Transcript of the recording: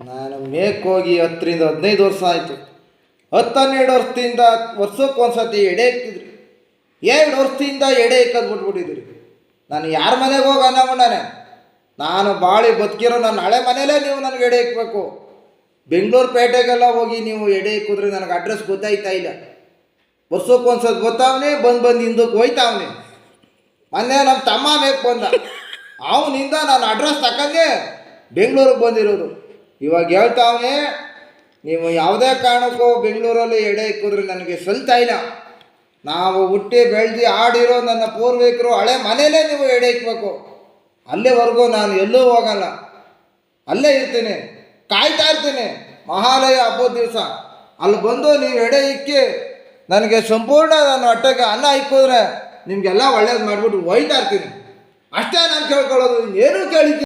ನಾನು ಮೇಕ್ ಹೋಗಿ ಹತ್ತರಿಂದ ಹದಿನೈದು ವರ್ಷ ಆಯಿತು. ಹತ್ತು ಹನ್ನೆರಡು ವರ್ಷದಿಂದ ವರ್ಷಕ್ಕೆ ಒಂದ್ಸತಿ ಎಡೆ ಇಕ್ತಿದ್ರಿ ಎರಡು ವರ್ಷದಿಂದ ಎಡೆ ಇಕ್ಕದ್ ಬಿಟ್ಬಿಟ್ಟಿದ್ರಿ. ನಾನು ಯಾರ ಮನೆಗೆ ಹೋಗಿ ಅನ್ನಕೊಂಡಾನೆ ನಾನು ಬಾಳಿ ಬದುಕಿರೋ ನನ್ನ ಹಳೆ ಮನೇಲೇ ನೀವು ನನಗೆ ಎಡೆ ಇಕ್ಬೇಕು ಬೆಂಗಳೂರು ಪೇಟೆಗೆಲ್ಲ ಹೋಗಿ ನೀವು ಎಡೆ ಇಕ್ಕಿದ್ರೆ ನನಗೆ ಅಡ್ರೆಸ್ ಗೊತ್ತಾಯ್ತಾ ಇಲ್ಲ. ವರ್ಷಕ್ಕೆ ಒಂದ್ಸತಿ ಗೊತ್ತಾವನೆ, ಬಂದು ಬಂದು ಹಿಂದಕ್ಕೆ ಹೋಯ್ತಾವನೆ. ಮೊನ್ನೆ ನಮ್ಮ ತಮ್ಮ ಬೇಕು ಬಂದ. ಅವನಿಂದ ನಾನು ಅಡ್ರೆಸ್ ತಕ್ಕಂಗೆ ಬೆಂಗಳೂರಿಗೆ ಬಂದಿರೋದು. ಇವಾಗ ಹೇಳ್ತಾವೆ ನೀವು ಯಾವುದೇ ಕಾರಣಕ್ಕೂ ಬೆಂಗಳೂರಲ್ಲಿ ಎಡೆ ಇಕ್ಕಿದ್ರೆ ನನಗೆ ಸ್ವಂತ ಇಲ್ಲ. ನಾವು ಹುಟ್ಟಿ ಬೆಳೆದು ಆಡಿರೋ ನನ್ನ ಪೂರ್ವಿಕರು ಹಳೆ ಮನೇಲೇ ನೀವು ಎಡೆ ಇಕ್ಬೇಕು. ಅಲ್ಲಿವರೆಗೂ ನಾನು ಎಲ್ಲೂ ಹೋಗಲ್ಲ. ಅಲ್ಲೇ ಇರ್ತೀನಿ, ಕಾಯ್ತಾ ಇರ್ತೀನಿ, ಮಹಾಲಯ ಹಬ್ಬದ ದಿವಸ. ಅಲ್ಲಿ ಬಂದು ನೀವು ಎಡೆ ಇಕ್ಕಿ, ನನಗೆ ಸಂಪೂರ್ಣ ನನ್ನ ಹೊಟ್ಟೆಗೆ ಅನ್ನ ಇಕ್ಕಿದ್ರೆ ನಿಮಗೆಲ್ಲ ಒಳ್ಳೇದು ಮಾಡಿಬಿಟ್ಟು ಒಯ್ತಾ ಇರ್ತೀನಿ. ಅಷ್ಟೇ ನಾನು ಕೇಳ್ಕೊಳ್ಳೋದು ಏನೂ ಕೇಳಿ